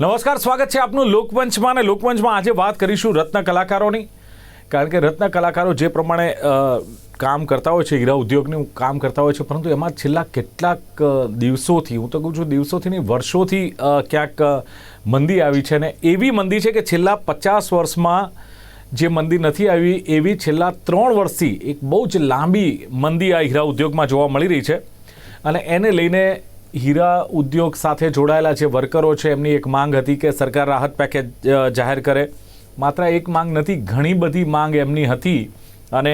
નમસ્કાર, સ્વાગત છે આપનું લોકમંચમાં અને લોકમંચમાં આજે વાત કરીશું રત્ન કલાકારોની. કારણ કે રત્ન કલાકારો જે પ્રમાણે કામ કરતા હોય છે હીરા ઉદ્યોગનું કામ કરતા હોય છે, પરંતુ એમાં છેલ્લા કેટલાક દિવસોથી, હું તો કહું છું દિવસોથી નહીં વર્ષોથી ક્યાંક મંદી આવી છે અને એવી મંદી છે કે છેલ્લા પચાસ વર્ષમાં જે મંદી નથી આવી, એવી છેલ્લા ત્રણ વર્ષથી એક બહુ જ લાંબી મંદી આ હીરા ઉદ્યોગમાં જોવા મળી રહી છે. અને એને લઈને હીરા ઉદ્યોગ સાથે જોડાયેલા જે વર્કરો છે, એમની એક માંગ હતી કે સરકાર રાહત પેકેજ જાહેર કરે. માત્ર એક માંગ નથી, ઘણી બધી માંગ એમની હતી અને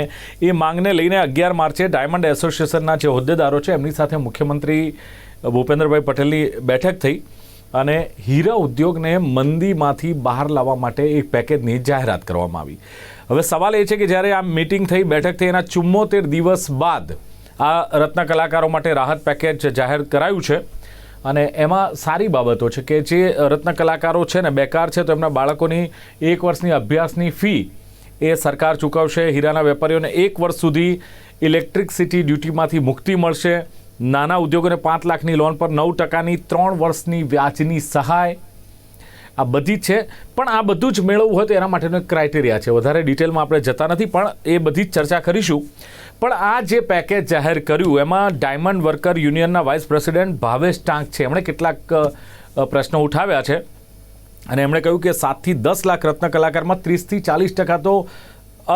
એ માંગને લઈને અગિયાર માર્ચે ડાયમંડ એસોસિએશનના જે હોદ્દેદારો છે, એમની સાથે મુખ્યમંત્રી ભૂપેન્દ્રભાઈ પટેલની બેઠક થઈ અને હીરા ઉદ્યોગને મંદીમાંથી બહાર લાવવા માટે એક પેકેજની જાહેરાત કરવામાં આવી. હવે સવાલ એ છે કે જ્યારે આ મીટિંગ થઈ, બેઠક થઈ, એના ચુમ્મોતેર દિવસ બાદ આ રત્ન કલાકારો માટે રાહત પેકેજ જાહેર કરાયું છે અને એમાં સારી બાબતો છે કે જે રત્ન કલાકારો છે ને બેકાર છે તો એમના બાળકોની એક વર્ષની અભ્યાસની ફી એ સરકાર ચૂકવશે, હીરાના વેપારીઓને એક વર્ષ સુધી ઇલેક્ટ્રિકસિટી ડ્યુટીમાંથી મુક્તિ મળશે, નાના ઉદ્યોગોને પાંચ લાખની લોન પર નવ ટકાની ત્રણ વર્ષની વ્યાજની સહાય. આ બધી છે, પણ આ બધું જ મેળવવું હોય તો એના માટેનો એક ક્રાઇટેરિયા છે. વધારે ડિટેલમાં આપણે જતા નથી, પણ એ બધી જ ચર્ચા કરીશું. પણ આ જે પેકેજ જાહેર કર્યું, એમાં ડાયમંડ વર્કર યુનિયનના વાઇસ પ્રેસિડેન્ટ ભાવેશ ટાંક છે. એમણે કેટલાક પ્રશ્નો ઉઠાવ્યા છે. અને એમણે કહ્યું કે સાતથી દસ લાખ રત્ન કલાકારમાં ત્રીસથી ચાલીસ ટકા તો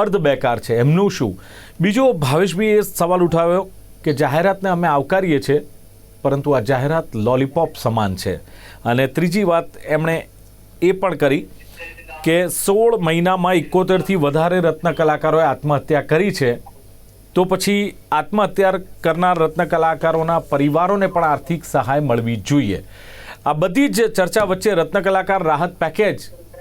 અર્ધ બેકાર છે. એમનું શું? બીજો ભાવેશભાઈ એ સવાલ ઉઠાવ્યો કે જાહેરાતને અમે આવકારીએ છીએ, પરંતુ આ જાહેરાત લોલીપોપ સમાન છે. અને ત્રીજી વાત એમણે એ પણ કરી કે સોળ મહિનામાં એકોતેરથી વધારે રત્ન કલાકારોએ આત્મહત્યા કરી છે. તો પછી આત્મહત્યા કરનાર રત્ન કલાકારોના પરિવારોને પણ આર્થિક સહાય મળવી જોઈએ. આ બધી જ ચર્ચા વચ્ચે રત્ન કલાકાર રાહત પેકેજ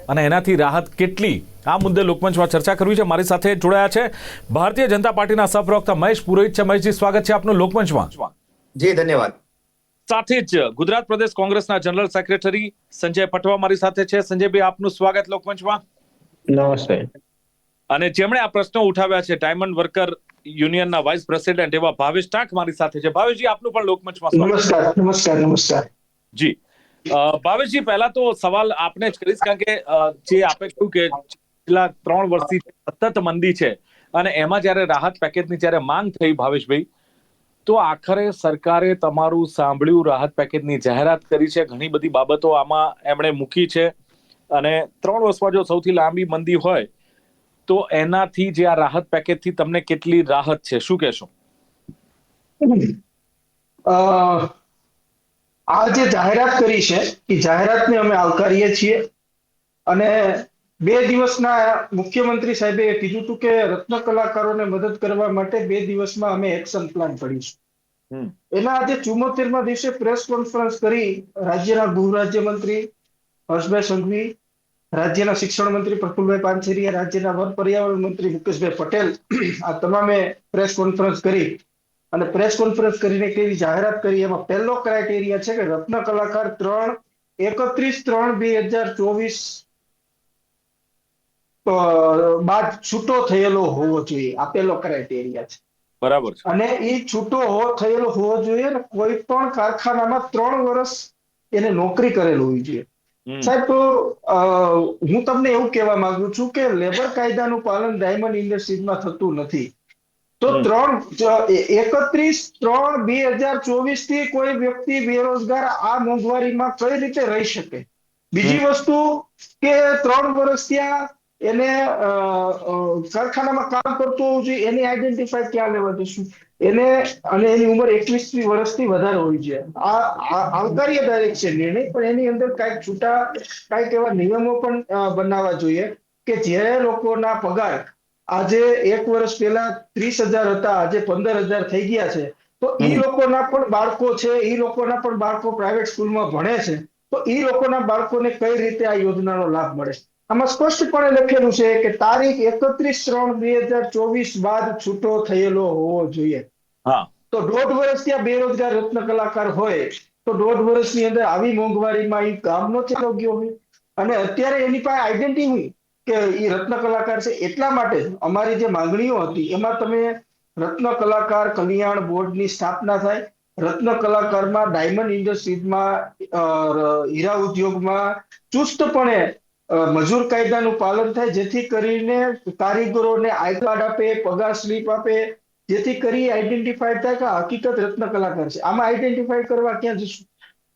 અને એનાથી રાહત કેટલી? આ મુદ્દે લોકમંચમાં ચર્ચા કરવી છે. મારી સાથે જોડાયા છે ભારતીય જનતા પાર્ટીના સહપ્રવક્તા મહેશ પુરોહિત છે. મહેશજી સ્વાગત છે આપનું લોકમંચમાં. જી ધન્યવાદ. સાથે જ ગુજરાત પ્રદેશ કોંગ્રેસના જનરલ સેક્રેટરી સંજય પટવા મારી સાથે છે. સંજયભાઈ આપનું સ્વાગત લોકમંચમાં. નમસ્તે. અને જેમણે આ પ્રશ્નો ઉઠાવ્યા છે ડાયમંડ વર્કર યુનિયનના વાઇસ પ્રેસિડેન્ટ એવા ભાવેશ ટાંક મારી સાથે છે. ભાવેશજી આપનું પણ લોકમંચમાં સ્વાગત નમસ્કાર નમસ્કાર નમસ્કાર. જી. ભાવેશજી પહેલા તો સવાલ આપને જ કરીશ કારણ કે જે આપે કહ્યું કે છેલ્લા ત્રણ વર્ષથી સતત મંદી છે અને એમાં જ્યારે રાહત પેકેજની જ્યારે માંગ થઈ ભાવેશભાઈ તો આખરે સરકારે તમારું સાંભળ્યું રાહત પેકેજની જાહેરાત કરી છે. ઘણી બધી બાબતો આમાં એમણે મૂકી છે. અને ત્રણ વર્ષમાં જો સૌથી લાંબી મંદી હોય તો એનાથી જે આ રાહત પેકેજથી તમને કેટલી રાહત છે? શું કહેશો? આ જે જાહેરાત કરી છે એ જાહેરાતને અમે આવકારીએ છીએ અને બે દિવસના મુખ્યમંત્રી સાહેબે કીધું હતું કે રત્ન કલાકારોને મદદ કરવા માટે બે દિવસમાં અમે એક્શન પ્લાન કરીશું. એના આજે ચુમ્મોતેરમા દિવસે પ્રેસ કોન્ફરન્સ કરી રાજ્યના ગૃહ રાજ્યમંત્રી હર્ષભાઈ સંઘવી રાજ્યના શિક્ષણ મંત્રી પ્રફુલભાઈ પાનસેરિયા રાજ્યના વન પર્યાવરણ મંત્રી મુકેશભાઈ પટેલ આ તમામે પ્રેસ કોન્ફરન્સ કરી અને પ્રેસ કોન્ફરન્સ કરીને કેવી જાહેરાત કરી એમાં પહેલો ક્રાઇટેરિયા છે કે રત્ન કલાકાર ત્રણ એકત્રીસ ત્રણ બે હજાર ચોવીસ બાદ છૂટો થયેલો હોવો જોઈએ. આ પહેલો ક્રાઇટેરિયા છે. બરાબર છે. અને એ છૂટો થયેલો હોવો જોઈએ કોઈ પણ કારખાનામાં ત્રણ વર્ષ એને નોકરી કરેલ હોવી જોઈએ. સાહેબ હું તમને એવું કહેવા માંગુ છું કે લેબર કાયદાનું પાલન ડાયમંડ ઇન્ડસ્ટ્રીઝમાં થતું નથી. તો ત્રણ એકત્રીસ ત્રણ બે હજાર ચોવીસથી કોઈ વ્યક્તિ બેરોજગાર આ મોંઘવારીમાં કઈ રીતે રહી શકે? બીજી વસ્તુ કે ત્રણ વર્ષ ત્યાં એને કારખાનામાં કામ કરતું હોવું જોઈએ એની આઈડેન્ટિફાઈ ક્યાં લેવા જશું? એને અને એની ઉંમર એકવીસ વર્ષથી વધારે હોવી જોઈએ. આ આવકાર્ય દરેક છે નિર્ણય પણ એની અંદર કાંઈક છૂટા કાંઈક એવા નિયમો પણ બનાવવા જોઈએ કે જે લોકોના પગાર આજે એક વર્ષ પહેલા ત્રીસ હજાર હતા આજે પંદર હજાર થઈ ગયા છે. તો એ લોકોના પણ બાળકો છે એ લોકોના પણ બાળકો પ્રાઇવેટ સ્કૂલમાં ભણે છે. તો એ લોકોના બાળકોને કઈ રીતે આ યોજનાનો લાભ મળે? આમાં સ્પષ્ટપણે લખેલું છે કે તારીખ એકત્રીસ ત્રણ બે હજાર ચોવીસ બાદ છૂટો થયેલો હોવો જોઈએ. તો દોઢ વર્ષ ત્યાં બેરોજગાર રત્ન કલાકાર હોય તો દોઢ વર્ષની અંદર આવી મોંઘવારીમાં એ કામ નો ચાલો ગયો હોય. અને અત્યારે એની પાસે આઈડેન્ટિટી હોય કે એ રત્ન કલાકાર છે એટલા માટે અમારી જે માંગણીઓ હતી એમાં તમે રત્ન કલાકાર કલ્યાણ બોર્ડની સ્થાપના થાય રત્ન કલાકારમાં ડાયમંડ ઇન્ડસ્ટ્રીઝમાં હીરા ઉદ્યોગમાં ચુસ્તપણે મજૂર કાયદાનું પાલન થાય જેથી કરીને કારીગરોને આઈ કાર્ડ આપે પગાર સ્લીપ આપે જેથી કરી આઈડેન્ટિફાઈ થાય કે હકીકત રત્ન કલાકાર છે. આમાં આઈડેન્ટિફાઈ કરવા ક્યાં જશું?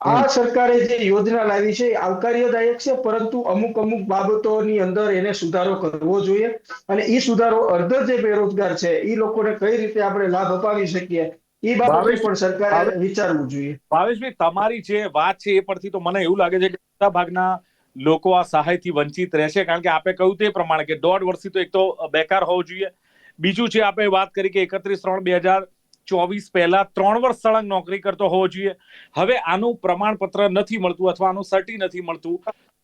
આ સરકારે જે યોજના લાવી છે આવકાર્યદાયક છે પરંતુ અમુક અમુક બાબતોની અંદર એને સુધારો કરવો જોઈએ અને એ સુધારો અર્ધ જે બેરોજગાર છે એ લોકોને કઈ રીતે આપણે લાભ અપાવી શકીએ એ બાબતે પણ સરકારે વિચારવું જોઈએ. ભાવેશભાઈ તમારી જે વાત છે એ પરથી તો મને એવું લાગે છે કે મોટા ભાગના લોકો આ સહાયથી વંચિત રહેશે, કારણ કે આપે કહ્યું તે પ્રમાણે કે દોઢ વર્ષથી તો એક તો બેકાર હોવું જોઈએ. બીજું છે આપણે વાત કરી કે એકત્રીસ ત્રણ બે હજાર ચોવીસ પહેલા ત્રણ વર્ષ સળંગ નોકરી કરતો હોવો જોઈએ. હવે આનું પ્રમાણપત્ર નથી મળતું અથવા આનું સર્ટી નથી મળતું,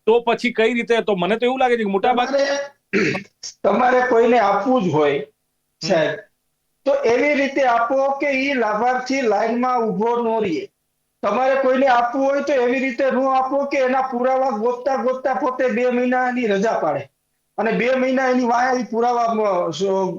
તો પછી કઈ રીતે? તો મને તો એવું લાગે છે કે મોટા ભાગે તમારે કોઈને આપવું જ હોય, સાહેબ. તો એવી રીતે આપો કે એ લાભાર્થી લાઈનમાં ઊભો ન રહે. તમારે કોઈને આપવું હોય તો એવી રીતે હું આપો કે એના પુરાવા ગોતતા ગોતતા પોતે બે મહિનાની રજા પાડે. અને બે મહિના એની વાયા પુરાવા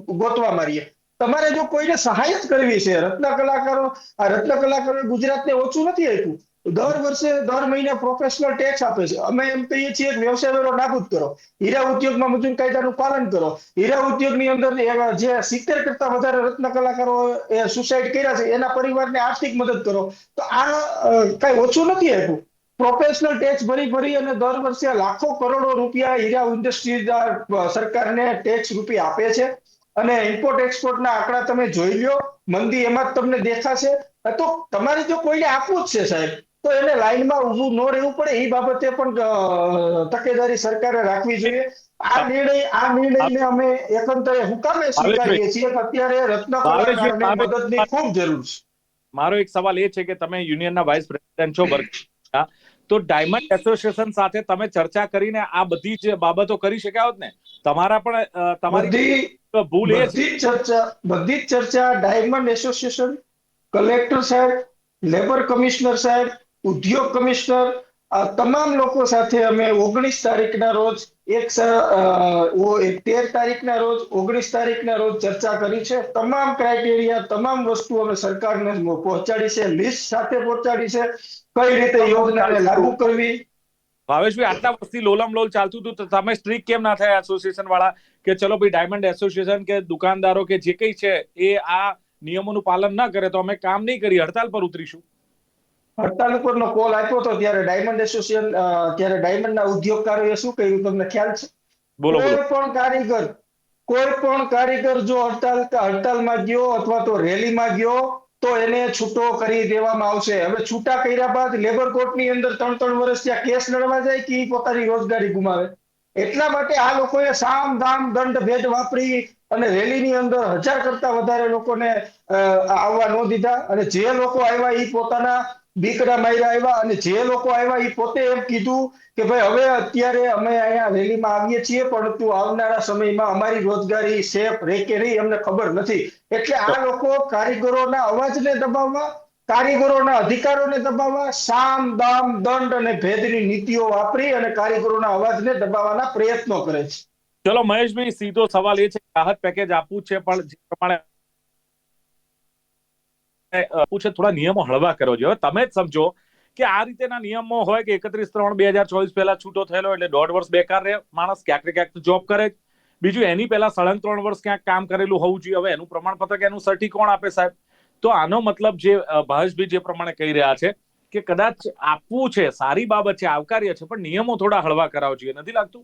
ગોતવા મારીએ. તમારે જો કોઈને સહાય જ કરવી છે, રત્ન કલાકારો, આ રત્ન કલાકારો ગુજરાતને ઓછું નથી આપ્યું. દર વર્ષે, દર મહિને પ્રોફેશનલ ટેક્સ આપે છે. અમે એમ કહીએ છીએ કે વ્યવસાય વેરો નાબૂદ કરો. હીરા ઉદ્યોગમાં મજૂર કાયદાનું પાલન કરો. હીરા ઉદ્યોગની અંદર જે સિત્તેર કરતા વધારે રત્ન કલાકારો એ સુસાઇડ કર્યા છે, એના પરિવારને આર્થિક મદદ કરો. તો આ કઈ ઓછું નથી આપ્યું. પ્રોફેશનલ ટેક્સ ભરી ભરી અને દર વર્ષે લાખો કરોડો રૂપિયા હીરા ઇન્ડસ્ટ્રી સરકારને ટેક્સ રૂપિયા આપે છે. અને ઇમ્પોર્ટ એક્સપોર્ટના આંકડા તમે જોઈ લ્યો. મંદી એમાં જ તમને દેખાશે. તો તમારે જો કોઈને આપવું જ છે સાહેબ. તો એને લાઈનમાં ઊભું ન રહેવું પડે એ બાબતે પણ તકેદારી સરકારે રાખવી જોઈએ આ નિર્ણય આ નિર્ણયને અમે એકંદરે હુકામે સ્વીકારીએ છીએ કે અત્યારે રત્ન ભાવેશભાઈ, કલાકારને ભાવેશભાઈ, મદદની ખૂબ જરૂર છે મારો એક સવાલ એ છે કે તમે યુનિયનના વાઇસ પ્રેસિડેન્ટ છો. તો ડાયમંડ એસોસિએશન સાથે તમે ચર્ચા કરીને આ બધી જ બાબતો કરી શક્યા હોત ને તમારા પણ તમારી ભૂલ એ બધી ચર્ચા બધી જ ચર્ચા ડાયમંડ એસોસિએશન કલેક્ટર સાહેબ લેબર કમિશનર સાહેબ ઉદ્યોગ કમિશનર તમામ લોકો સાથે અમે ઓગણીસ તારીખના રોજ એક તેર તારીખના રોજ, ઓગણીસ તારીખના રોજ ચર્ચા કરી છે. તમામ ક્રાઇટેરિયા તમામ વસ્તુ અમે સરકારને પહોંચાડી છે લિસ્ટ સાથે પહોંચાડી છે. કઈ રીતે યોજનાને લાગુ કરવી? ભાવેશભાઈ આટલા વર્ષથી લોલમ લોલ ચાલતું હતું. તમે સ્ટ્રીક કેમ ના થયા એસોસિએશન વાળા? કે ચલો ભાઈ ડાયમંડ એસોસિએશન કે દુકાનદારો કે જે કઈ છે, એ આ નિયમોનું પાલન ના કરે તો અમે કામ નહીં કરી, હડતાલ પર ઉતરીશું. હડતાલ ઉપરનો કોલ આપ્યો હતો ત્યારે ડાયમંડ એસોસિએશન ત્યારે ડાયમંડના ઉદ્યોગકારોએ શું કહ્યું તમને ખ્યાલ છે? બોલો કોઈ પણ કારીગર કોઈ પણ કારીગર જો હડતાલ હડતાલમાં ગયો અથવા તો રેલીમાં ગયો તો એને છૂટો કરી દેવામાં આવશે. હવે છૂટા કર્યા બાદ લેબર કોર્ટની અંદર ત્રણ ત્રણ વર્ષ ત્યાં કેસ લડવા જાય કે પોતાની રોજગારી ગુમાવે. એટલા માટે આ લોકોએ સામ દામ દંડ ભેદ વાપરી અને રેલીની અંદર હજાર કરતા વધારે લોકોને આવવા ન દીધા અને જે લોકો આવ્યા એ પોતાના દીકરા માયરા આવ્યા અને જે લોકો આવ્યા એ પોતે એમ કીધું કે ભાઈ, હવે અત્યારે અમે અહીંયા રેલીમાં આવીએ છીએ, પરંતુ આવનારા સમયમાં અમારી રોજગારી સેફ રહે કે નહીં અમને ખબર નથી. એટલે આ લોકો કારીગરોના અવાજને દબાવવા, કારીગરોના અધિકારોને દબાવવા, સામ, દામ, દંડ અને ભેદની નીતિઓ વાપરી અને કારીગરોના અવાજને દબાવવાના પ્રયત્નો કરે છે. ચલો મહેશભાઈ, સીધો સવાલ એ છે રાહત પેકેજ આપવું છે, પણ જે પ્રમાણે આપવું છે થોડા નિયમો હળવા કરો જોઈએ હવે તમે જ સમજો કે આ રીતેના નિયમો હોય કે એકત્રીસ ત્રણ બે હજાર ચોવીસ પહેલા છૂટો થયેલો એટલે દોઢ વર્ષ બેકાર રહે, માણસ ક્યાંક ને ક્યાંક જોબ કરે બીજું એની પહેલા સળંગ ત્રણ વર્ષ ક્યાંક કામ કરેલું હોવું જોઈએ. હવે એનું પ્રમાણપત્ર એનું સર્ટી કોણ આપે સાહેબ? તો આનો મતલબ જે ભાવેશભાઈ જે પ્રમાણે કહી રહ્યા છે કે કદાચ આપવું છે, સારી બાબત છે, આવકાર્ય છે, પણ નિયમો થોડા હળવા કરાવવા જોઈએ. નથી લાગતું?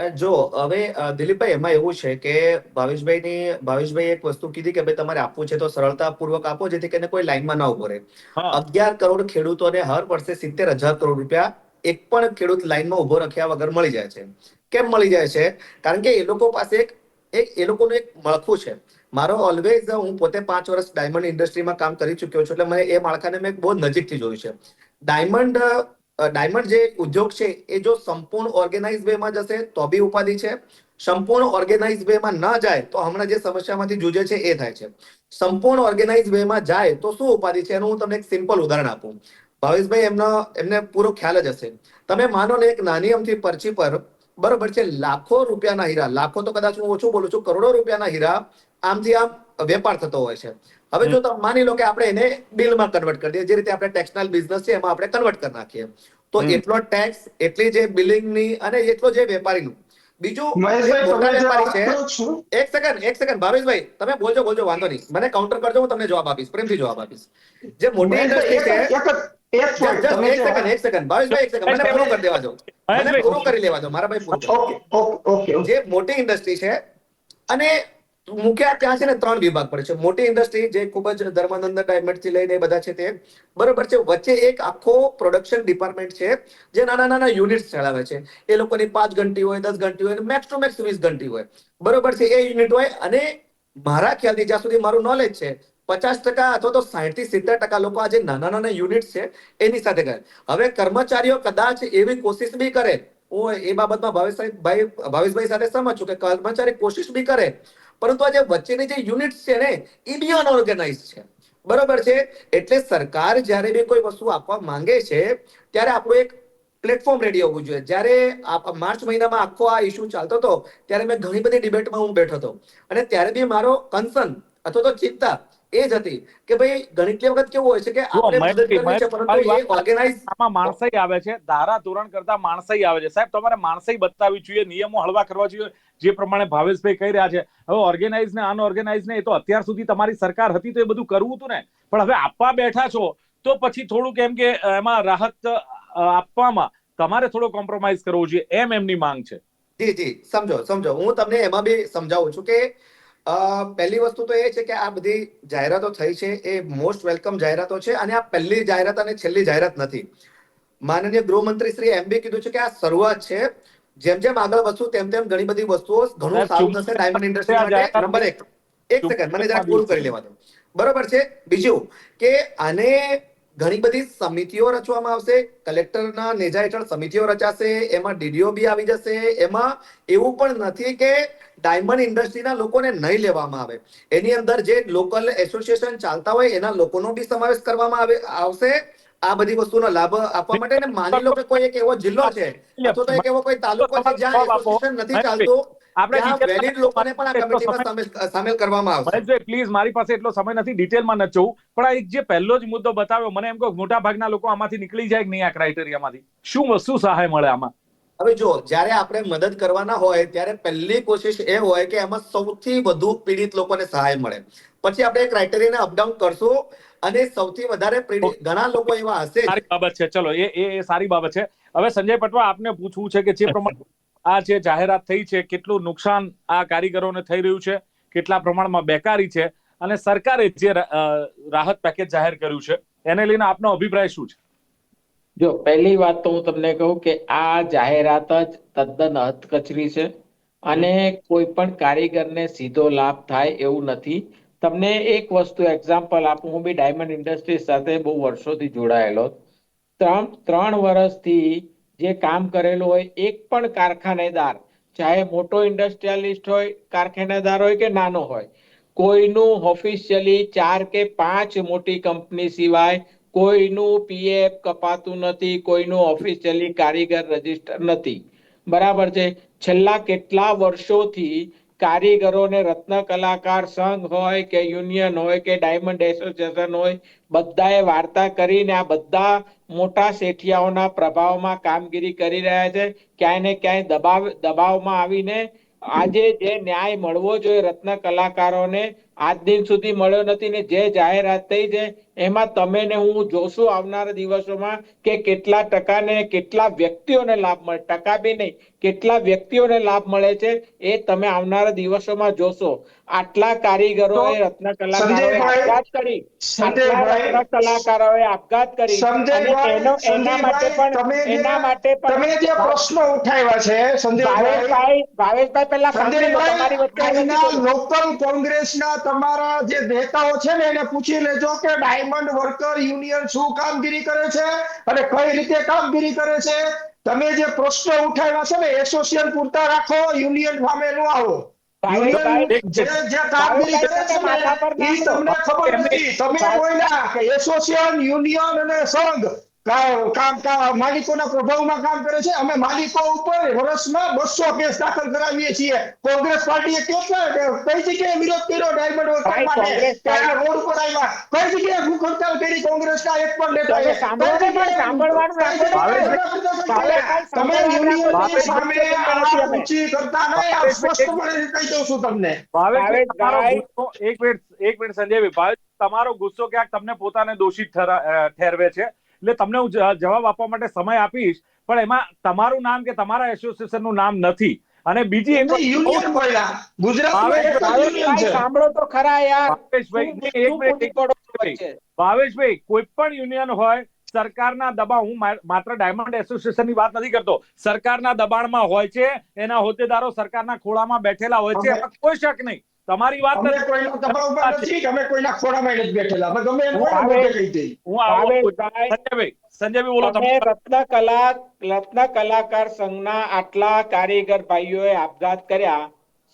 જો હવે દિલીપભાઈ એમાં એવું છે કે ભાવેશભાઈની ભાવેશભાઈ એક વસ્તુ કીધી કે ભાઈ તમારે આપવું છે તો સરળતાપૂર્વક આપો જેથી કરીને કોઈ લાઈનમાં ના ઊભો રહે. અગિયાર કરોડ ખેડૂતોને હર વર્ષે સિત્તેર હજાર કરોડ રૂપિયા એક પણ ખેડૂત લાઈનમાં ઊભો રાખ્યા વગર મળી જાય છે. કેમ મળી જાય છે? કારણ કે એ લોકો પાસે એક એક એ લોકોનું એક માળખું છે. મારો ઓલવેઝ હું પોતે પાંચ વર્ષ ડાયમંડ ઇન્ડસ્ટ્રીમાં કામ કરી ચુક્યો છું એટલે મને એ માળખાને મેં બહુ નજીકથી જોયું છે. ડાયમંડ ડાયમંડ જે ઉદ્યોગ છે, એ જો સંપૂર્ણ ઓર્ગેનાઇઝ વેમાં જશે, તો બી ઉપાધિ છે. સંપૂર્ણ ઓર્ગેનાઇઝ વેમાં ન જાય, તો હમણાં જે સમસ્યામાંથી જુજે છે, એ થાય છે. સંપૂર્ણ ઓર્ગેનાઇઝ વેમાં જાય, તો શું ઉપાધિ છે? એનું હું તમને એક સિમ્પલ ઉદાહરણ આપું. ભાવેશભાઈ, એમનો, એમને પૂરો ખ્યાલ જ હશે. તમે માનો ને, એક નાની અમથી પરચી પર બરોબર છે, લાખો રૂપિયાના હીરા, લાખો તો કદાચ હું ઓછું બોલું છું, કરોડો રૂપિયાના હીરા આમથી આમ વેપાર થતો હોય છે. હવે જો તમે માની લો કે આપણે એને બિલમાં કન્વર્ટ કરી દઈએ જે રીતે આપણે ટેક્સટાઇલ બિઝનેસ છે એમાં આપણે કન્વર્ટ કરી નાખીએ. તો એટલો ટેક્સ એટલી જે બિલિંગની અને એટલો જે વેપારીનું. બીજું મોટા વેપારી વાત છે. એક સેકન્ડ એક સેકન્ડ ભાવેશભાઈ તમે બોલજો બોલજો વાંધો નહીં. મને કાઉન્ટર કરજો હું તમને જવાબ આપીશ પ્રેમથી જવાબ આપીશ. જે મોટી ઇન્ડસ્ટ્રી છે એક જ એક point. just તમે એક જે સેકન્ડ એક સેકન્ડ ભાવેશભાઈ એક સેકન્ડ મને પૂરું કરી દેવા દો. મને પૂરું કરી લેવા દો મારા ભાઈ પૂરું કરો. Okay okay okay okay. જે મોટી ઇન્ડસ્ટ્રી છે અને મુખ્ય ત્યાં છે ને ત્રણ વિભાગ પડે છે. મોટી ઇન્ડસ્ટ્રી જે ખૂબ જ ધર્માનંદ ડાયમંડથી લઈને બધા છે તે, બરોબર છે. વચ્ચે એક આખો પ્રોડક્શન ડિપાર્ટમેન્ટ છે જે નાના નાના યુનિટ્સ ચલાવે છે. એ લોકોની પાંચ ઘંટી હોય, દસ ઘંટી હોય મેક્સ ટુ મેક્સ વીસ ઘંટી હોય. બરોબર છે. એ યુનિટ હોય અને મારા ખ્યાલથી જ્યાં સુધી મારું નોલેજ છે, પચાસ ટકા અથવા તો સાઠથી સિત્તેર ટકા લોકો આ જે નાના નાના યુનિટ છે, એની સાથે કરે. હવે કર્મચારીઓ કદાચ એવી કોશિશ બી કરે. હું એ બાબતમાં ભાવેશ ભાઈ, ભાવેશભાઈ સાથે સમજ છું કે કર્મચારી કોશિશ બી કરે પરંતુ આ જે વચ્ચેની જે યુનિટ છે ને, એ બી અનઓર્ગેનાઇઝ છે. બરોબર છે? એટલે સરકાર જ્યારે બી કોઈ વસ્તુ આપવા માંગે છે, ત્યારે આપણું એક પ્લેટફોર્મ રેડી હોવું જોઈએ. જ્યારે માર્ચ મહિનામાં આખો આ ઇસ્યુ ચાલતો હતો, ત્યારે મેં ઘણી બધી ડિબેટમાં હું બેઠો હતો. અને ત્યારે બી મારો કન્સર્ન અથવા તો ચિંતા એ જ હતી કે ભાઈ ઘણી વખત કેવું હોય છે કે આપણે મદદ મહેશભાઈ, કરવી છે પરંતુ એ ઓર્ગેનાઇઝ આમાં માણસાઈ આવે છે ધારા ધોરણ કરતા માણસાઈ આવે છે. સાહેબ તમારે માણસાઈ બતાવવી જોઈએ નિયમો હળવા કરવા જોઈએ જે પ્રમાણે ભાવેશભાઈ કહી રહ્યા છે. હવે ઓર્ગેનાઇઝ ને અનઓર્ગેનાઇઝ ને એ તો અત્યાર સુધી તમારી સરકાર હતી તો એ બધું કરવું હતું ને. પણ હવે આપવા બેઠા છો તો પછી થોડુંક એમ કે એમાં રાહત આપવામાં તમારે થોડો કોમ્પ્રોમાઇઝ કરવો જોઈએ એમ એમની માંગ છે. જી જી સમજો સમજો. હું તમને એમાં બી સમજાવું છું કે પહેલી વસ્તુ તો એ છે કે આ બધી જાહેરાતો થઈ છે એ મોસ્ટ વેલકમ જાહેરાતો છે અને આ પહેલી જાહેરાત અને છેલ્લી જાહેરાત નથી. માનનીય ગૃહમંત્રી શ્રી એમ બી કીધું છે કે આ શરૂઆત છે. જેમ જેમ આગળ વધશું તેમ તેમ ઘણી બધી વસ્તુઓ ઘણું સારું થશે ડાયમંડ ઇન્ડસ્ટ્રી માટે. નંબર એક. એક સેકન્ડ મને જરા પૂરું કરી લેવા દો. બરોબર છે? બીજું કે આને ઘણી બધી સમિતિઓ રચવામાં આવશે. કલેક્ટરના નેજા હેઠળ સમિતિઓ રચાશે એમાં ડીડીઓ બી આવી જશે. એમાં એવું પણ નથી કે ડાયમંડ ઇન્ડસ્ટ્રીના લોકોને નહીં લેવામાં આવે. એની અંદર જે લોકલ એસોસિએશન ચાલતા હોય એના લોકોનો બી સમાવેશ કરવામાં આવે આવશે. આ બધી વસ્તુનો લાભ આપવા માટે અને માની લો કે કોઈ એક એવો જિલ્લો છે અથવા તો એક એવો કોઈ તાલુકો છે જ્યાં એસોસિએશન નથી ચાલતું આપણે વેલિડ લોકોને પણ આ કમિટીમાં સામેલ કરવામાં આવશે. મહેશભાઈ પ્લીઝ મારી પાસે એટલો સમય નથી ડિટેલમાં ન જવું પણ આ એક જે પહેલો જ મુદ્દો બતાવ્યો મને એમ કહો મોટા ભાગના લોકો આમાંથી નીકળી જાય કે નહીં આ ક્રાઇટેરિયામાંથી શું વસ્તુ સહાય મળે આમાં? હવે જો જ્યારે આપણે મદદ કરવાના હોય ત્યારે પહેલી કોશિશ એ હોય કે એમાં સૌથી વધુ પીડિત લોકોને સહાય મળે. પછી આપણે ક્રાઇટેરિયાને અપડાઉન કરશું અને સૌથી વધારે પીડિત ઘણા લોકો એવા હશે સારી બાબત છે. ચલો એ એ એ સારી બાબત છે. હવે સંજય પટવા આપને પૂછવું છે કે જે પ્રમાણે આ જે જાહેરાત થઈ છે, કેટલું નુકસાન આ કારીગરોને થઈ રહ્યું છે, કેટલા પ્રમાણમાં બેકારી છે, અને સરકારે જે રાહત પેકેજ જાહેર કર્યું છે, એને લઈને આપનો અભિપ્રાય શું છે? જો, પહેલી વાત તો હું તમને કહું કે આ જાહેરાત જ તદ્દન હથકચરી છે અને કોઈ પણ કારીગરને સીધો લાભ થાય એવું નથી. તમને એક વસ્તુ એક્ઝામ્પલ આપું, હું બી ડાયમંડ ઇન્ડસ્ટ્રીઝ સાથે બહુ વર્ષોથી જોડાયેલો. ત્રણ ત્રણ વર્ષથી જે કામ કરેલું હોય એક પણ કારખાનેદાર, ચાહે મોટો ઇન્ડસ્ટ્રીયાલિસ્ટ હોય, કારખાનેદાર હોય કે નાનો હોય, કોઈનું ઓફિશિયલી ચાર કે પાંચ મોટી કંપની સિવાય કોઈનું પીએફ કપાતું નથી, કોઈનું ઓફિશિયલી કારીગર રજિસ્ટર નથી. બરાબર છે? છેલ્લા કેટલા વર્ષોથી કારીગરોને રત્ન કલાકાર સંઘ હોય કે યુનિયન હોય કે ડાયમંડ એસોસિએશન હોય, બધાએ વાર્તા કરીને આ બધા મોટા શેઠિયાઓના પ્રભાવમાં કામગીરી કરી રહ્યા છે. ક્યાંય ને ક્યાંય દબાવ, દબાવમાં આવીને આજે જે ન્યાય મળવો જોઈએ રત્ન કલાકારોને આજ દિન સુધી મળ્યો નથી ને જે જાહેરાત થઈ છે એમાં તમે ને હું જોશું આવનારા દિવસોમાં કે કેટલા ટકાને કેટલા વ્યક્તિઓને લાભ મળે. ટકા બી નહીં કેટલા વ્યક્તિઓને લાભ મળે છે એ તમે આવનારા દિવસોમાં જોશો. આટલા કારીગરો એ રત્ન કલાકારોએ આપઘાત કરી. આટલા કલાકારોએ આપઘાત કરી. એનો એના માટે પણ એના માટે પણ તમે જે પ્રશ્નો ઉઠાવ્યા છે સંજયભાઈ. ભાવેશભાઈ પહેલા તમારી વચ્ચે લોકલ કોંગ્રેસના તમારા જે નેતાઓ છે ને એને પૂછી લેજો કે ડાયમંડ વર્કર યુનિયન શું કામગીરી કરે છે અને કઈ રીતે કામગીરી કરે છે. તમે જે પ્રશ્ન ઉઠાવ્યા છે ને એસોસિએશન પૂરતા રાખો યુનિયન સામે ન આવો યુનિયન જે જે કામગીરી કરે છે તમને ખબર નથી. તમે બોલ્યા કે એસોસિયન યુનિયન અને સંઘ. કામ માલિકોના પ્રભાવમાં કામ કરે છે. અમે માલિકો ઉપર વર્ષમાં બસો કેસ દાખલ કરાવીએ છીએ. કોંગ્રેસ પાર્ટીએ કેટલા કઈ જગ્યાએ વિરોધ કર્યો? ડાયમંડ વર્કર માટે રોડ ઉપર આવ્યા. કઈ જગ્યાએ ભૂખ કરી કોંગ્રેસના એક પણ નેતા તમે યુનિયનની સામે ઊંચી કરતા નહીં. આ સ્પષ્ટપણે કહી દઉં છું તમને. એક મિનિટ એક મિનિટ સંજયભાઈ ભાવેશ તમારો ગુસ્સો ક્યાંક તમને પોતાને દોષિત ઠેરવે છે? એટલે તમને હું જવાબ આપવા માટે સમય આપીશ પણ એમાં તમારું નામ કે તમારા એસોસિએશનનું નામ નથી. અને બીજી સાંભળો તો ખરા યાર. ભાવેશભાઈ? ભાવેશભાઈ કોઈ પણ યુનિયન હોય સરકારના દબાણ હું માત્ર ડાયમંડ એસોસિએશનની વાત નથી કરતો. સરકારના દબાણમાં હોય છે એના હોદ્દેદારો સરકારના ખોળામાં બેઠેલા હોય છે કોઈ શક નહીં. તમારી વાત અમે કોઈના દબાવ પર નથી અમે કોઈના ખોળામાં નથી બેઠેલા. અમે ગમે એમ કોઈને મોઢે કહી દઈએ હું આવો સંજયભાઈ સંજયભાઈ બોલો તમે તમે રત્ન કલા રત્ન કલાકાર સંઘના આટલા કારીગર ભાઈઓએ આપઘાત કર્યા.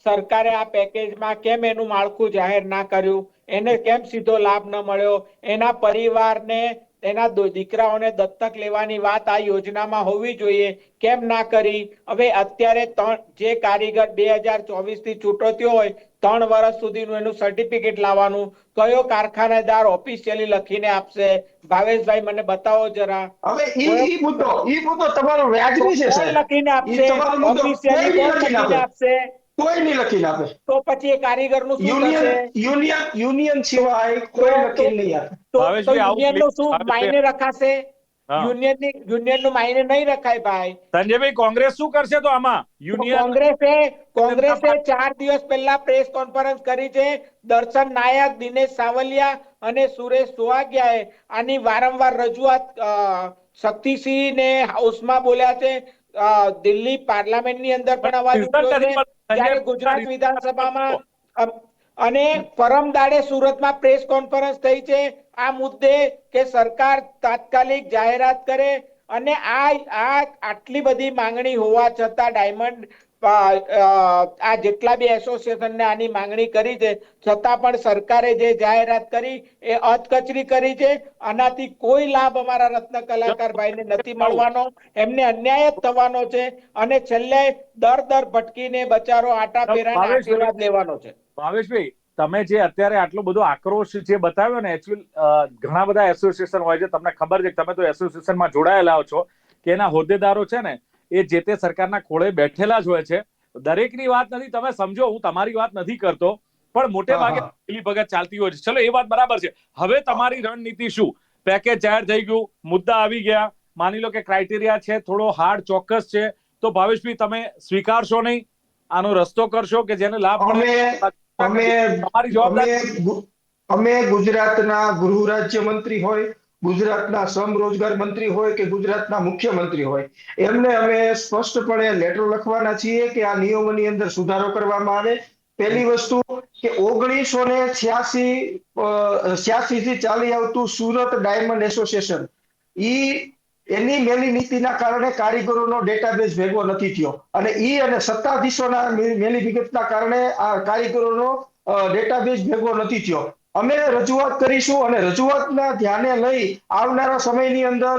સરકારે આ પેકેજમાં કેમ એનું માળખું જાહેર ના કર્યું? એને કેમ સીધો લાભ ન મળ્યો? એના પરિવારને એના દીકરાઓને દત્તક લેવાની વાત આ યોજનામાં હોવી જોઈએ. કેમ ના કરી? હવે અત્યારે ત્રણ જે કારીગર બે હજાર ચોવીસથી છૂટો થયો હોય ત્રણ વર્ષ સુધીનું એનું સર્ટિફિકેટ લાવવાનું. કયો કારખાનેદાર ઓફિશિયલી લખીને આપશે? ભાવેશભાઈ મને બતાવો જરા. હવે ઈ મુદ્દો ઈ મુદ્દો તમારો વ્યાજબી છે સાહેબ. લખીને આપશે ઓફિશિયલી કોણ લખીને આપશે. કોઈ નહીં લખીને આપે. તો પછી એ કારીગરનું શું યુનિયન થશે? યુનિયન યુનિયન સિવાય કોઈ લખીને નહીં આપે. ભાવેશભાઈ, આવું શું. માયને રખાશે? હા. યુનિયનનું માઈને નહીં રખાય ભાઈ. સંજયભાઈ કોંગ્રેસ શું કરશે તો આમાં? યુનિયન કોંગ્રેસે કોંગ્રેસે ચાર દિવસ પહેલા પ્રેસ કોન્ફરન્સ કરી છે. દર્શન નાયક દિનેશ સાવલિયા અને સુરેશ સોહાગિયાએ આની વારંવાર રજૂઆત શક્તિસિંહ ને હાઉસમાં બોલ્યા છે. દિલ્હી દિલ્હી પાર્લામેન્ટની અંદર પણ અવાજ ઉઠ્યો છે. ગુજરાત વિધાનસભામાં અને પરમ દાડે સુરતમાં પ્રેસ કોન્ફરન્સ થઈ છે. આ મુદ્દે કે સરકાર તાત્કાલિક જાહેરાત કરે અને આ આ આટલી બધી માંગણી હોવા છતાં ડાયમંડ આ જેટલા બી એસોસિએશનને આની માંગણી કરી છે છતાં પણ સરકારે જે જાહેરાત કરી એ અધકચરી કરી છે. આનાથી કોઈ લાભ અમારા રત્ન કલાકાર ભાઈને નથી મળવાનો. એમને અન્યાય જ થવાનો છે અને છેલ્લે દર દર ભટકીને બચારો આટા ફેરાને આશીર્વાદ લેવાનો છે. ભાવેશભાઈ તમે જે અત્યારે આટલો બધો આક્રોશ જે બતાવ્યો ને એકચ્યુઅલ ઘણા બધા એસોસિએશન હોય છે. તમને ખબર છે તમે તો એસોસિએશનમાં જોડાયેલા છો કે એના હોદ્દેદારો છે ને એ જે તે સરકારના ખોળે બેઠેલા જ હોય છે. દરેકની વાત નથી તમે સમજો હું તમારી વાત નથી કરતો પણ મોટે ભાગે પેલી ભગત ચાલતી હોય છે. ચલો એ વાત બરાબર છે. હવે તમારી રણનીતિ શું? પેકેજ જાહેર થઈ ગયું મુદ્દા આવી ગયા. માની લો કે ક્રાઇટેરિયા છે થોડો હાર્ડ ચોક્કસ છે. તો ભાવેશભાઈ તમે સ્વીકારશો નહીં? આનો રસ્તો કરશો કે જેને લાભ મળે? અમે અમે ગુજરાતના ગૃહ રાજ્ય મંત્રી હોય ગુજરાતના શ્રમ રોજગાર મંત્રી હોય કે ગુજરાતના મુખ્યમંત્રી હોય. એમને અમે સ્પષ્ટપણે લેટર લખવાના છીએ કે આ નિયમોની અંદર સુધારો કરવામાં આવે. પહેલી વસ્તુ કે ઓગણીસો ને છ્યાસી છ્યાસી થી ચાલી આવતું સુરત ડાયમંડ એસોસિએશન. ઈ એની મેલી નીતિના કારણે કારીગરોનો ડેટાબેઝ ભેગો નથી થયો. અને ઈ અને સત્તાધીશોના મેલી વિગતના કારણે આ કારીગરોનો ડેટાબેઝ ભેગો નથી થયો. અમે રજૂઆત કરીશું અને રજૂઆતના ધ્યાને લઈ આવનારા સમયની અંદર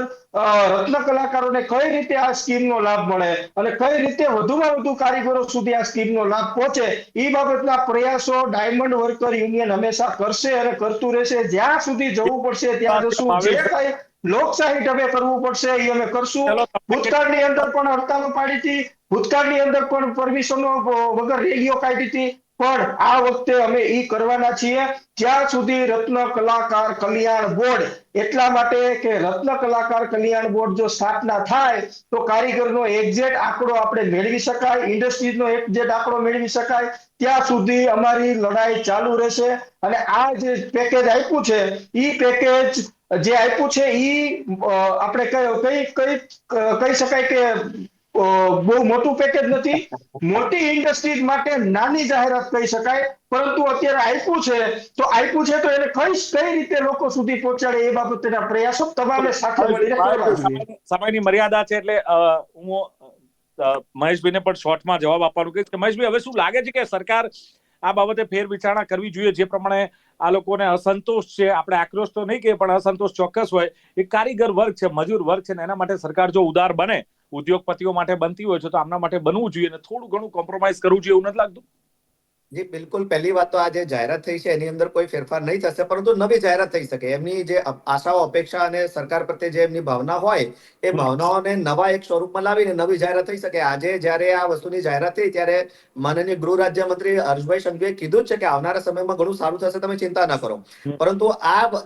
રત્ન કલાકારોને કઈ રીતે આ સ્કીમનો લાભ મળે અને કઈ રીતે વધુમાં વધુ કારીગરો સુધી આ સ્કીમનો લાભ પહોંચે એ બાબતના પ્રયાસો ડાયમંડ વર્કર યુનિયન હંમેશા કરશે અને કરતું રહેશે. જ્યાં સુધી જવું પડશે ત્યાં જશું. જે કઈ લોકશાહી ઢબે કરવું પડશે એ અમે કરશું. ભૂતકાળની અંદર પણ હડતાલો પાડી હતી. ભૂતકાળની અંદર પણ પરમિશનો વગર રેલીઓ કાઢી હતી. પણ આ વખતે અમે ઈ કરવાના છીએ. જ્યાં સુધી રત્ન કલાકાર કલ્યાણ બોર્ડ એટલા માટે કે રત્ન કલાકાર કલ્યાણ બોર્ડ જો સ્થાપના થાય તો કારીગરનો એક્ઝેક્ટ આંકડો આપણે મેળવી શકાય ઇન્ડસ્ટ્રીઝનો એક્ઝેક્ટ આંકડો મેળવી શકાય. ત્યાં સુધી અમારી લડાઈ ચાલુ રહેશે. અને આ જે પેકેજ આપ્યું છે ઈ પેકેજ જે આપ્યું છે એ આપણે કઈ કઈ કહી શકાય કે બહુ મોટું પેકેજ નથી. મોટી ઇન્ડસ્ટ્રીઝ માટે નાની જાહેરાત કહી શકાય. પરંતુ અત્યારે આપ્યું છે તો આપ્યું છે તો એને કઈ કઈ રીતે લોકો સુધી પહોંચાડે એ બાબતેના પ્રયાસો તમામે સાથે મળીને કરવા જોઈએ સમયની- મર્યાદા છે એટલે હું મહેશભાઈને પણ શોર્ટમાં જવાબ આપવાનું કહીશ કે મહેશભાઈ હવે શું લાગે છે કે સરકાર આ બાબતે ફેર વિચારણા કરવી જોઈએ? જે પ્રમાણે આ લોકોને અસંતોષ છે, આપણે આક્રોશ તો નહીં કહીએ, પણ અસંતોષ ચોક્કસ હોય. એ કારીગર વર્ગ છે, મજૂર વર્ગ છે ને એના માટે સરકાર જો ઉદાર બને, ઉદ્યોગપતિઓ માટે બનતી હોય છે, તો આમના માટે બનવું જોઈએ ને થોડું ઘણું કોમ્પ્રોમાઇઝ કરવું જોઈએ એવું નથી લાગતું? જી બિલકુલ. પહેલી વાત તો આ જે જાહેરાત થઈ છે એની અંદર કોઈ ફેરફાર નહીં થશે પરંતુ નવી જાહેરાત થઈ શકે. એમની જે આશાઓ અપેક્ષા અને સરકાર પ્રત્યે જે એમની ભાવના હોય એ ભાવનાઓને નવા એક સ્વરૂપમાં લાવીને નવી જાહેરાત થઈ શકે. આજે જ્યારે આ વસ્તુની જાહેરાત થઈ ત્યારે માનનીય ગૃહ રાજ્યમંત્રી હર્ષભાઈ સંઘવીએ કીધું જ છે કે આવનારા સમયમાં ઘણું સારું થશે તમે ચિંતા ના કરો. પરંતુ આ-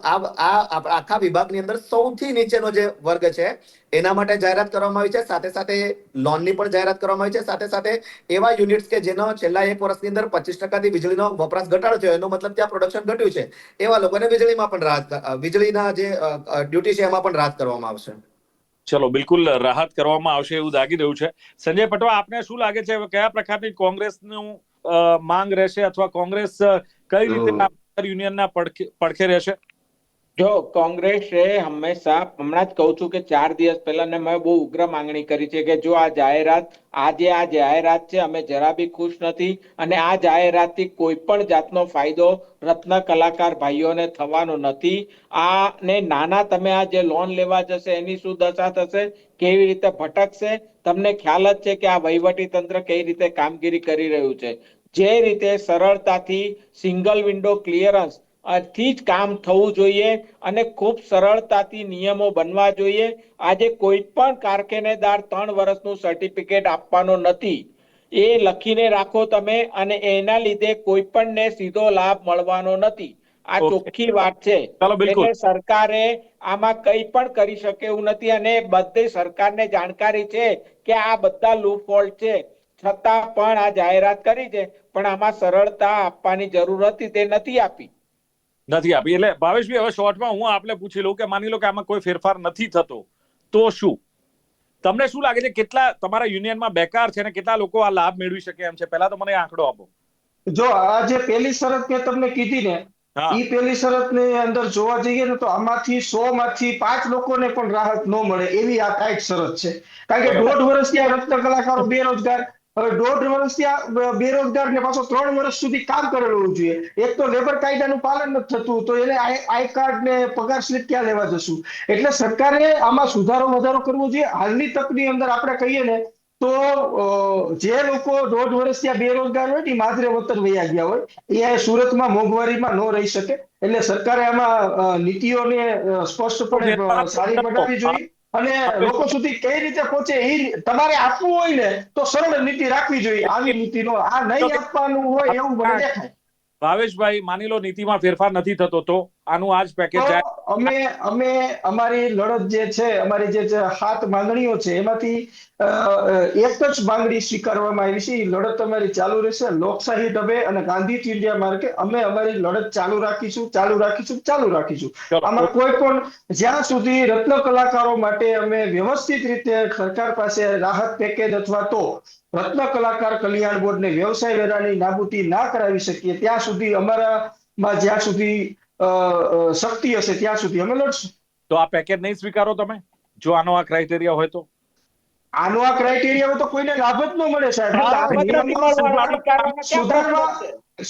આખા વિભાગની અંદર સૌથી નીચેનો જે વર્ગ છે એના માટે જાહેરાત કરવામાં આવી છે. સાથે સાથે લોનની પણ જાહેરાત કરવામાં આવી છે. સાથે સાથે એવા યુનિટ્સ કે જેનો છેલ્લા એક વર્ષની અંદર પચીસ ટકાથી વીજળીનો વપરાશ ઘટાડો થયો. એનો મતલબ ત્યાં પ્રોડક્શન ઘટ્યું છે. એવા લોકોને વીજળીમાં પણ રાહત વીજળીના જે ડ્યુટી છે એમાં પણ રાહત કરવામાં આવશે. ચલો બિલકુલ રાહત કરવામાં આવશે એવું લાગી રહ્યું છે. સંજય પટવા આપને શું લાગે છે? કયા પ્રકારની કોંગ્રેસનું માંગ રહેશે અથવા કોંગ્રેસ કઈ રીતે યુનિયનના પડખે પડખે રહેશે? જો કોંગ્રેસે હંમેશા, હમણાં જ કહું છું કે ચાર દિવસ પહેલા મેં બહુ ઉગ્ર માંગણી કરી છે કે જો આ જાહેરાત, આજે આ જાહેરાત છે, અમે જરા બી ખુશ નથી અને આ જાહેરાતથી કોઈ પણ જાતનો ફાયદો રત્ન કલાકાર ભાઈઓને થવાનો નથી. આ ને નાના તમે આ જે લોન લેવા જશે, એની શું દશા થશે? કેવી રીતે ભટકશે? તમને ખ્યાલ જ છે કે આ વહીવટી તંત્ર કઈ રીતે કામગીરી કરી રહ્યું છે. જે રીતે સરળતાથી સિંગલ વિન્ડો ક્લિયરન્સ થી જ કામ થવું જોઈએ અને ખૂબ સરળતાથી નિયમો બનવા જોઈએ. આજે કોઈ પણ કારખાનેદાર ત્રણ વર્ષનું સર્ટિફિકેટ આપવાનો નથી. એ લખીને રાખો તમે અને એના લીધે કોઈ પણને સીધો લાભ મળવાનો નથી. આ ચોખ્ખી વાત છે. એટલે સરકારે આમાં કઈ પણ કરી શકે એવું નથી અને બધી સરકારને જાણકારી છે કે આ બધા લૂપ છે. છતાં પણ આ જાહેરાત કરી છે પણ આમાં સરળતા આપવાની જરૂર હતી તે નથી આપી. નથી આપી. એટલે ભાવેશભાઈ હવે શોર્ટમાં હું આપને પૂછી લઉં કે માની લો કે આમાં કોઈ ફેરફાર નથી થતો તો શું? તમને શું લાગે છે કેટલા તમારા યુનિયનમાં બેકાર છે અને કેટલા લોકો આ લાભ મેળવી શકે એમ છે? પહેલા તો મને આંકડો આપો. જો આ જે પહેલી શરત મેં તમને કીધી ને એ ઈ પહેલી શરતની અંદર જોવા જઈએ ને તો આમાંથી સો માંથી પાંચ લોકોને પણ રાહત ન મળે એવી આ ટાઈટ શરત છે. કારણ કે. દોઢ વર્ષથી આ રત્ન કલાકારો બેરોજગાર હવે દોઢ વર્ષથી આ બેરોજગાર ને પાછો ત્રણ વર્ષ સુધી કામ કરેલું જોઈએ. એક તો લેબર કાયદાનું પાલન નથી થતું, તો એને આઈ કાર્ડ ને પગાર સ્લિપ ક્યાં લેવા જશું? એટલે સરકારે આમાં સુધારો વધારો કરવો જોઈએ. હાલની તકની અંદર આપણે કહીએ ને, તો જે લોકો દોઢ વર્ષ ત્યાં બેરોજગાર હોય ને માદરે વતન વયા ગયા હોય, એ સુરતમાં મોંઘવારીમાં ન રહી શકે. એટલે સરકારે આમાં નીતિઓને સ્પષ્ટપણે સારી બનાવવી જોઈએ. અને લોકો સુધી કઈ રીતે પહોંચે એ તમારે આપવું હોય ને તો સરળ નીતિ રાખવી જોઈએ. આવી નીતિનો આ નહીં આપવાનું હોય એવું મને દેખાય. ભાવેશભાઈ માની લો નીતિમાં ફેરફાર નથી થતો તો? આનું આજ પેકેજ અમે અમે અમારી લડત જે છે અમારી જે હાથ માંગણીઓ છે એમાંથી એક જ માંગણી સ્વીકારવામાં આવી છે લડત અમારી ચાલુ રહેશે લોકશાહી ઢબે અને ગાંધી ઇન્ડિયા માર્ગે અમે અમારી લડત ચાલુ રાખીશું ચાલુ રાખીશું ચાલુ રાખીશું. આમાં કોઈ પણ જ્યાં સુધી રત્ન કલાકારો માટે અમે વ્યવસ્થિત રીતે સરકાર પાસે રાહત પેકેજ અથવા તો રત્ન કલાકાર કલ્યાણ બોર્ડને વ્યવસાય વેરાની નાબૂદી ના કરાવી શકીએ. ત્યાં સુધી અમારામાં જ્યાં સુધી શક્તિ હશે ત્યાં સુધી અમે લડશું. તો આ પેકેજ નહીં સ્વીકારો તમે? જો આનો આ ક્રાઇટેરિયા હોય તો? આનો આ ક્રાઇટેરિયા તો કોઈને લાભ જ ન મળે સાહેબ. સુધારવા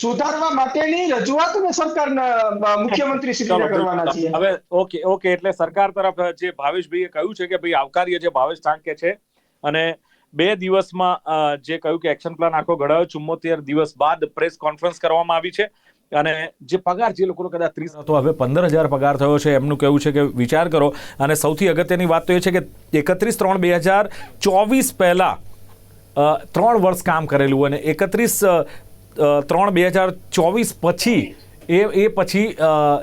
સુધારવા માટેની રજૂઆત સરકાર સરકારના મુખ્યમંત્રી શ્રીને કરવાના છીએ. હવે ઓકે ઓકે એટલે સરકાર તરફ જે ભાવેશભાઈએ કહ્યું છે કે ભાઈ આવકાર્ય જે ભાવેશ ઠાંકે છે. અને બે દિવસમાં જે કહ્યું કે એક્શન પ્લાન આખો ઘડાયો ચુમ્મોતેર દિવસ બાદ પ્રેસ કોન્ફરન્સ કરવામાં આવી છે. અને જે પગાર જે લોકોનો કદાચ ત્રીસ હતો હવે પંદર હજાર પગાર થયો છે, એમનું કહેવું છે કે વિચાર કરો. અને સૌથી અગત્યની વાત તો એ છે કે એકત્રીસ ત્રણ બે હજાર ચોવીસ પહેલાં ત્રણ વર્ષ કામ કરેલું અને એકત્રીસ ત્રણ બે હજાર ચોવીસ પછી એ એ પછી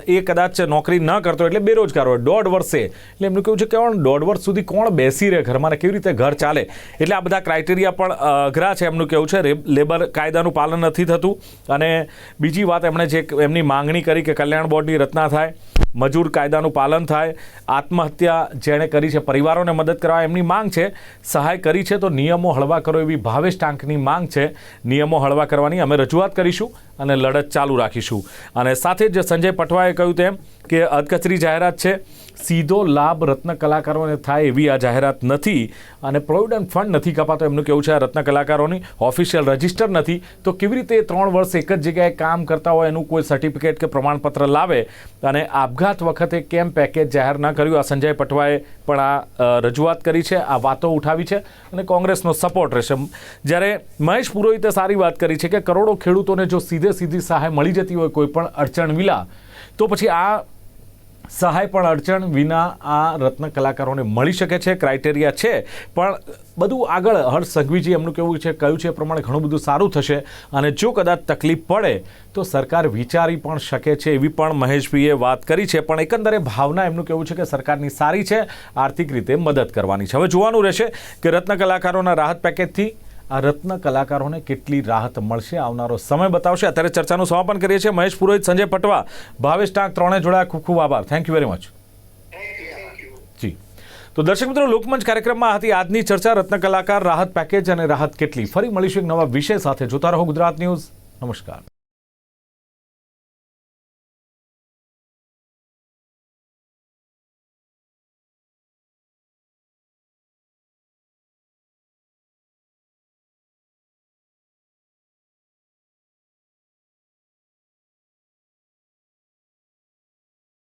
એ કદાચ નોકરી ન કરતો એટલે બેરોજગાર હોય. દોઢ વર્ષે. એટલે એમનું કેવું છે કે દોઢ વર્ષ સુધી કોણ બેસી રહે ઘરમાં કેવી રીતે ઘર ચાલે? એટલે આ બધા ક્રાઇટેરિયા પણ અઘરા છે એમનું કેવું છે. લેબર કાયદાનું પાલન નથી થતું. અને બીજી વાત એમણે જે એમની માંગણી કરી કે કલ્યાણ બોર્ડની રચના થાય, મજૂર કાયદાનું પાલન થાય, આત્મહત્યા જેણે કરી છે, પરિવારોને મદદ કરવા એમની માંગ છે, સહાય કરી છે, તો નિયમો હળવા કરો એવી ભાવેશ ટાંકની માંગ છે. નિયમો હળવા કરવાની અમે રજૂઆત કરીશું. અને લડત ચાલુ રાખીશું. અને સાથે જ સંજય પટવાએ કહ્યું તેમ કે અધકચરી જાહેરાત છે. સીધો લાભ રત્ન કલાકારોને થાય એવી આ જાહેરાત નથી અને પ્રોવિડન્ટ ફંડ નથી કપાતો. એમનું કેવું છે આ રત્ન કલાકારોની ઓફિશિયલ રજિસ્ટર નથી. તો કેવી રીતે ત્રણ વર્ષ એક જ જગ્યાએ કામ કરતા હોય એનું કોઈ સર્ટિફિકેટ કે પ્રમાણપત્ર લાવે? અને આપઘાત વખતે કેમ પેકેજ જાહેર ન કર્યું? આ સંજય પટવાએ પણ આ રજૂઆત કરી છે, આ વાતો ઉઠાવી છે અને કોંગ્રેસનો સપોર્ટ રહેશે. જ્યારે મહેશ પુરોહિતે સારી વાત કરી છે કે કરોડો ખેડૂતોને જો સીધે સીધી સહાય મળી જતી હોય કોઈ પણ અડચણ વિલા તો પછી આ સહાય પણ અડચણ વિના આ રત્ન કલાકારોને મળી શકે છે, ક્રાઇટેરિયા છે. પણ બધું આગળ હર્ષ સંઘવીજી એમનું કેવું છે કહ્યું છે એ પ્રમાણે ઘણું બધું સારું થશે અને જો કદાચ તકલીફ પડે તો સરકાર વિચારી પણ શકે છે એવી પણ મહેશભાઈએ વાત કરી છે. પણ એકંદરે ભાવના એમનું કેવું છે કે સરકારની સારી છે, આર્થિક રીતે મદદ કરવાની છે. હવે જોવાનું રહેશે કે રત્ન કલાકારોના રાહત પેકેજથી આ રત્ન કલાકારોને કેટલી રાહત મળશે આવનારો સમય બતાવશે. અત્યારે ચર્ચાનું સમાપન કરીએ છીએ. મહેશ પુરોહિત, સંજય પટવા, ભાવેશ ટાંક ત્રણે જોડાયા. ખૂબ ખૂબ આભાર. થેન્ક યુ વેરી મચ જી. તો દર્શક મિત્રો, લોકમંચ કાર્યક્રમમાં હતી આજની ચર્ચા. રત્ન કલાકાર, રાહત પેકેજ અને રાહત કેટલી? ફરી મળીશું એક નવા વિષય સાથે. જોતા રહો ગુજરાત ન્યૂઝ. નમસ્કાર.